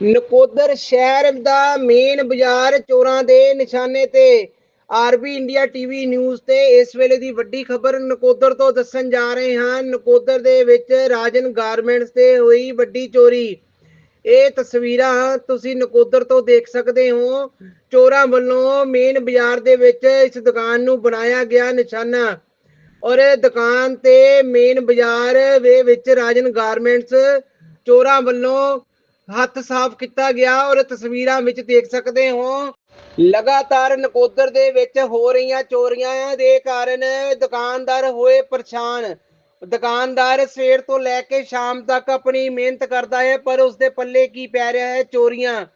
ਨਕੋਦਰ ਸ਼ਹਿਰ ਦਾ ਮੇਨ ਬਾਜ਼ਾਰ ਚੋਰਾਂ ਦੇ ਨਿਸ਼ਾਨੇ ਤੇ। ਆਰਬੀ ਇੰਡੀਆ ਟੀਵੀ ਨਿਊਜ਼ ਤੇ ਇਸ ਵੇਲੇ ਦੀ ਵੱਡੀ ਖਬਰ ਨਕੋਦਰ ਤੋਂ ਦੱਸਣ ਜਾ ਰਹੇ ਹਾਂ। ਨਕੋਦਰ ਦੇ ਵਿੱਚ ਰਾਜਨ ਗਾਰਮੈਂਟਸ ਤੇ ਹੋਈ ਵੱਡੀ ਚੋਰੀ। ਇਹ ਤਸਵੀਰਾਂ ਤੁਸੀਂ ਨਕੋਦਰ ਤੋਂ ਦੇਖ ਸਕਦੇ ਹੋ। ਚੋਰਾਂ ਵੱਲੋਂ ਮੇਨ ਬਾਜ਼ਾਰ ਦੇ ਵਿੱਚ ਇਸ ਦੁਕਾਨ ਨੂੰ ਬਣਾਇਆ ਗਿਆ ਨਿਸ਼ਾਨਾ। ਔਰ ਦੁਕਾਨ ਤੇ ਮੇਨ ਬਾਜ਼ਾਰ ਦੇ ਵਿੱਚ ਰਾਜਨ ਗਾਰਮੈਂਟਸ ਚੋਰਾਂ ਵੱਲੋਂ ਹੱਥ ਸਾਫ਼ ਕੀਤਾ ਗਿਆ ਔਰ ਤਸਵੀਰਾਂ ਵਿੱਚ ਦੇਖ ਸਕਦੇ ਹੋ। ਲਗਾਤਾਰ ਨਕੋਦਰ ਦੇ ਵਿੱਚ ਹੋ ਰਹੀਆਂ ਚੋਰੀਆਂ ਦੇ ਕਾਰਨ ਦੁਕਾਨਦਾਰ ਹੋਏ ਪਰੇਸ਼ਾਨ। ਦੁਕਾਨਦਾਰ ਸਵੇਰ ਤੋਂ ਲੈ ਕੇ ਸ਼ਾਮ ਤੱਕ ਆਪਣੀ ਮਿਹਨਤ ਕਰਦਾ ਹੈ, ਪਰ ਉਸਦੇ ਪੱਲੇ ਕੀ ਪੈ ਰਿਹਾ ਹੈ? ਚੋਰੀਆਂ।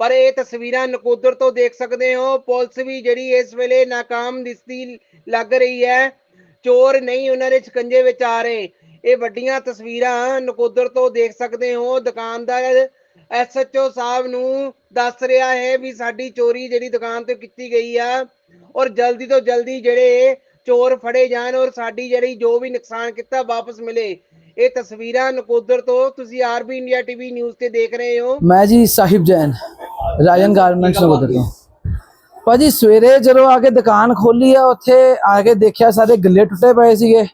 ਪਰ ਇਹ ਤਸਵੀਰਾਂ ਨਕੋਦਰ ਤੋਂ ਦੇਖ ਸਕਦੇ ਹੋ। ਪੁਲਿਸ ਵੀ ਜਿਹੜੀ ਇਸ ਵੇਲੇ ਨਾਕਾਮ ਦਿਸਦੀ ਲੱਗ ਰਹੀ ਹੈ। ਚੋਰ ਨਹੀਂ ਉਹਨਾਂ ਦੇ ਸ਼ਿਕੰਜੇ ਵਿੱਚ ਆ ਰਹੇ। ਇਹ ਵੱਡੀਆਂ ਤਸਵੀਰਾਂ ਨਕੋਦਰ ਤੋਂ ਦੇਖ ਸਕਦੇ ਹੋ। ਦੁਕਾਨਦਾਰ ਐਸਐਚਓ ਸਾਹਿਬ ਨੂੰ ਦੱਸ ਰਿਹਾ ਹੈ ਵੀ ਸਾਡੀ ਚੋਰੀ ਜਿਹੜੀ ਦੁਕਾਨ ਤੋਂ ਕੀਤੀ ਗਈ ਆ, ਔਰ ਜਲਦੀ ਤੋਂ ਜਲਦੀ ਜਿਹੜੇ ਚੋਰ ਫੜੇ ਜਾਣ ਔਰ ਸਾਡੀ ਜਿਹੜੀ ਜੋ ਵੀ ਨੁਕਸਾਨ ਕੀਤਾ ਵਾਪਸ ਮਿਲੇ। ਇਹ ਤਸਵੀਰਾਂ ਨਕੋਦਰ ਤੋਂ ਤੁਸੀਂ ਆਰਬੀ ਇੰਡੀਆ ਟੀਵੀ ਨਿਊਜ਼ ਤੇ ਦੇਖ ਰਹੇ ਹੋ। ਮੈਂ ਜੀ ਸਾਹਿਬ ਜੈਨ, ਰਾਜਨ ਗਾਰਮੈਂਟਸ ਨਗੋਦਰ ਤੋਂ। ਭਾਜੀ ਸਵੇਰੇ ਜਦੋਂ ਆ ਕੇ ਦੁਕਾਨ ਖੋਲੀ ਆ, ਉੱਥੇ ਆ ਕੇ ਦੇਖਿਆ ਸਾਰੇ ਗੱਲੇ ਟੁੱਟੇ ਪਏ ਸੀਗੇ।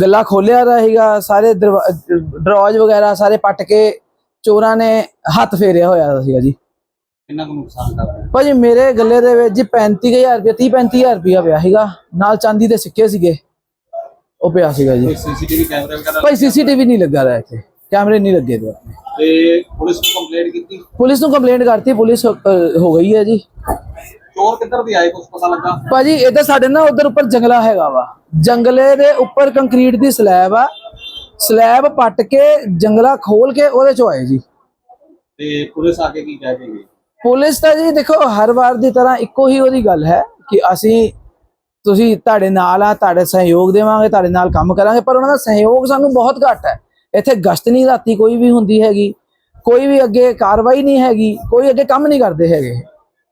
ਗੱਲਾ ਖੋਲਿਆ ਦਾ ਸੀਗਾ, ਸਾਰੇ ਦਰਵਾਜ਼ ਵਗੈਰਾ ਸਾਰੇ ਪੱਟ ਕੇ ਚੋਰਾਂ ਨੇ ਹੱਥ ਫੇਰਿਆ ਹੋਇਆ ਸੀਗਾ ਜੀ। ਕਿੰਨਾ ਕੁ ਨੁਕਸਾਨ ਰਹੇ? ਭਾਜੀ ਮੇਰੇ ਗੱਲੇ ਦੇ ਵਿੱਚ ਜੀ 35000 ਰੁਪਏ 30 35000 ਰੁਪਇਆ ਪਿਆ ਸੀਗਾ। ਨਾਲ ਚਾਂਦੀ ਦੇ ਸਿੱਕੇ ਸੀਗੇ ਉਹ ਪਿਆ ਸੀਗਾ ਜੀ। ਕੋਈ ਸੀਸੀਟੀਵੀ ਕੈਮਰੇ ਵਗੈਰਾ ਭਾਈ ਸੀਸੀਟੀਵੀ ਨਹੀਂ ਲੱਗਾ ਰਿਹਾ ਇੱਥੇ। ਕੈਮਰੇ ਨਹੀਂ ਲੱਗੇ ਤੇ ਤੇ ਪੁਲਿਸ ਨੂੰ ਕੰਪਲੇਂਟ ਕੀਤੀ? ਪੁਲਿਸ ਨੂੰ ਕੰਪਲੇਂਟ ਕਰਤੀ ਪੁਲਿਸ ਹੋ ਗਈ ਹੈ ਜੀ। ਚੋਰ ਕਿੱਧਰ ਦੀ ਆਏ ਕੁਝ ਪਤਾ ਲੱਗਾ? ਭਾਜੀ ਇਹ ਤਾਂ ਸਾਡੇ ਨਾ ਉਧਰ ਉੱਪਰ ਜੰਗਲਾ ਹੈਗਾ ਵਾ। ਜੰਗਲੇ ਦੇ ਉੱਪਰ ਕੰਕਰੀਟ ਦੀ ਸਲੈਬ ਆ। ਸਲੈਬ ਪੱਟ ਕੇ ਜੰਗਲਾ ਖੋਲ ਕੇ ਉਹਦੇ ਚੋਂ ਆਏ ਜੀ। ਤੇ ਪੁਲਿਸ ਆ ਕੇ ਕੀ ਕਹਿ ਕੇ ਗਈ? ਪੁਲਿਸ ਤਾਂ ਜੀ ਦੇਖੋ ਹਰ ਵਾਰ ਦੀ ਤਰ੍ਹਾਂ ਇੱਕੋ ਹੀ ਉਹਦੀ ਗੱਲ ਹੈ ਕਿ ਅਸੀਂ ਤੁਸੀਂ ਤੁਹਾਡੇ ਨਾਲ ਆ ਤੁਹਾਡੇ ਸਹਿਯੋਗ ਦੇਵਾਂਗੇ ਤੁਹਾਡੇ ਨਾਲ ਕੰਮ ਕਰਾਂਗੇ ਪਰ ਉਹਨਾਂ ਦਾ ਸਹਿਯੋਗ ਸਾਨੂੰ ਬਹੁਤ ਘੱਟ ਹੈ। ਇੱਥੇ ਗਸ਼ਤ ਨਹੀਂ ਰਾਤੀ ਕੋਈ ਵੀ ਹੁੰਦੀ ਹੈਗੀ ਕੋਈ ਵੀ ਅੱਗੇ ਕਾਰਵਾਈ ਨਹੀਂ ਹੈਗੀ ਕੋਈ ਅੱਗੇ ਕੰਮ ਨਹੀਂ ਕਰਦੇ ਹੈਗੇ।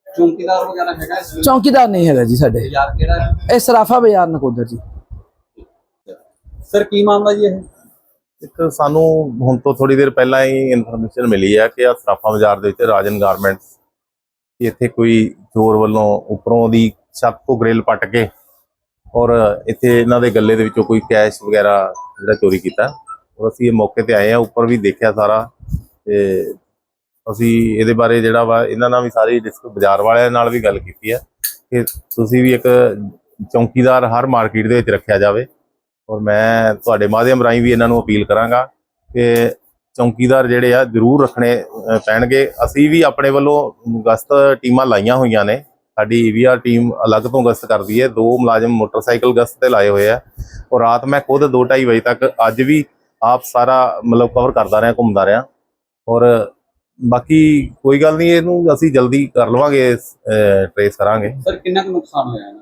ਚੌਂਕੀਦਾਰ ਵਗੈਰਾ ਹੈਗਾ ਇਸ ਵੇਲੇ? ਚੌਕੀਦਾਰ ਨਹੀਂ ਹੈਗਾ ਜੀ ਸਾਡੇ। ਯਾਰ ਕਿਹੜਾ ਹੈ? ਇਹ ਸਰਾਫਾ ਬਾਜ਼ਾਰ ਨਕੋਦਰ ਜੀ। ਸਰ ਕੀ ਮਾਮਲਾ ਜੀ ਇਹ? ਇੱਕ ਸਾਨੂੰ ਹੁਣ ਤੋਂ ਥੋੜੀ ਦੇਰ ਪਹਿਲਾਂ ਹੀ ਇਨਫੋਰਮੇਸ਼ਨ ਮਿਲੀ ਹੈ ਕਿ ਆ ਸਰਾਫਾ ਬਾਜ਼ਾਰ ਦੇ ਵਿੱਚ ਰਾਜਨ ਗਾਰਮੈਂਟਸ ਇੱਥੇ ਕੋਈ ਚੋਰ ਵੱਲੋਂ ਉੱਪਰੋਂ ਦੀ ਛੱਤ ਤੋਂ ਗ੍ਰਿਲ ਪੱਟ ਕੇ ਔਰ ਇੱਥੇ ਇਹਨਾਂ ਦੇ ਗੱਲੇ ਦੇ ਵਿੱਚੋਂ ਕੋਈ ਕੈਸ਼ ਵਗੈਰਾ ਜਿਹੜਾ ਚੋਰੀ ਕੀਤਾ। ਔਰ ਅਸੀਂ ਇਹ ਮੌਕੇ ਤੇ ਆਏ ਆ, ਉੱਪਰ ਵੀ ਦੇਖਿਆ ਸਾਰਾ ਤੇ ਅਸੀਂ ਇਹਦੇ ਬਾਰੇ ਜਿਹੜਾ ਵਾ, ਇਹਨਾਂ ਨਾਲ ਵੀ ਸਾਰੀ ਡਿਸਕ ਬਾਜ਼ਾਰ ਵਾਲਿਆਂ ਨਾਲ ਵੀ ਗੱਲ ਕੀਤੀ ਹੈ ਕਿ ਤੁਸੀਂ ਵੀ ਇੱਕ ਚੌਕੀਦਾਰ ਹਰ ਮਾਰਕੀਟ ਦੇ ਵਿੱਚ ਰੱਖਿਆ ਜਾਵੇ। ਔਰ ਮੈਂ ਤੁਹਾਡੇ ਮਾਧਿਅਮ ਰਾਹੀਂ ਵੀ ਇਹਨਾਂ ਨੂੰ ਅਪੀਲ ਕਰਾਂਗਾ ਕਿ ਚੌਕੀਦਾਰ ਜਿਹੜੇ ਆ ਜ਼ਰੂਰ ਰੱਖਣੇ ਪੈਣਗੇ। ਅਸੀਂ ਵੀ ਆਪਣੇ ਵੱਲੋਂ ਗਸ਼ਤ ਟੀਮਾਂ ਲਾਈਆਂ ਹੋਈਆਂ ਨੇ। ਸਾਡੀ ਈਵੀਆਰ ਟੀਮ ਅਲੱਗ ਤੋਂ ਗਸ਼ਤ ਕਰਦੀ ਹੈ। ਦੋ ਮੁਲਾਜ਼ਮ ਮੋਟਰਸਾਈਕਲ ਗਸ਼ਤ ਤੇ ਲਾਏ ਹੋਏ ਆ। ਔਰ ਰਾਤ ਮੈਂ ਖੁਦ 2:30 ਵਜੇ ਤੱਕ ਅੱਜ ਵੀ ਆਪ ਸਾਰਾ ਮਤਲਬ ਕਵਰ ਕਰਦਾ ਰਿਹਾ, ਘੁੰਮਦਾ ਰਿਹਾ। ਔਰ ਬਾਕੀ ਕੋਈ ਗੱਲ ਨਹੀਂ, ਇਹਨੂੰ ਅਸੀਂ ਜਲਦੀ ਕਰ ਲਵਾਂਗੇ ਟ੍ਰੇਸ ਕਰਾਂਗੇ। ਸਰ, ਕਿੰਨਾ ਕੁ ਨੁਕਸਾਨ ਹੋਇਆ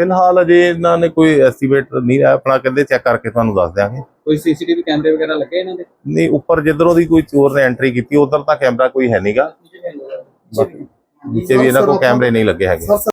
ਫਿਲਹਾਲ ਅਜੇ ਇਹਨਾਂ ਨੇ ਕੋਈ ਐਸਟੀਮੇਟ ਨਹੀਂ ਆਪਣਾ ਕਹਿੰਦੇ ਚੈੱਕ ਕਰਕੇ ਤੁਹਾਨੂੰ ਦੱਸ ਦਿਆਂਗੇ। ਕੋਈ ਸੀਸੀਟੀਵੀ ਕੈਮਰੇ ਵਗੈਰਾ ਲੱਗੇ ਇਹਨਾਂ ਦੇ? ਨਹੀਂ ਉੱਪਰ ਜਿੱਧਰੋਂ ਦੀ ਕੋਈ ਚੋਰ ਨੇ ਐਂਟਰੀ ਕੀਤੀ ਉਧਰ ਤਾਂ ਕੈਮਰਾ ਕੋਈ ਹੈ ਨਹੀਂਗਾ ਨੀਚੇ ਵੀ ਇਹਨਾਂ ਕੋਲ ਕੈਮਰੇ ਨਹੀਂ ਲੱਗੇ ਹੈਗੇ।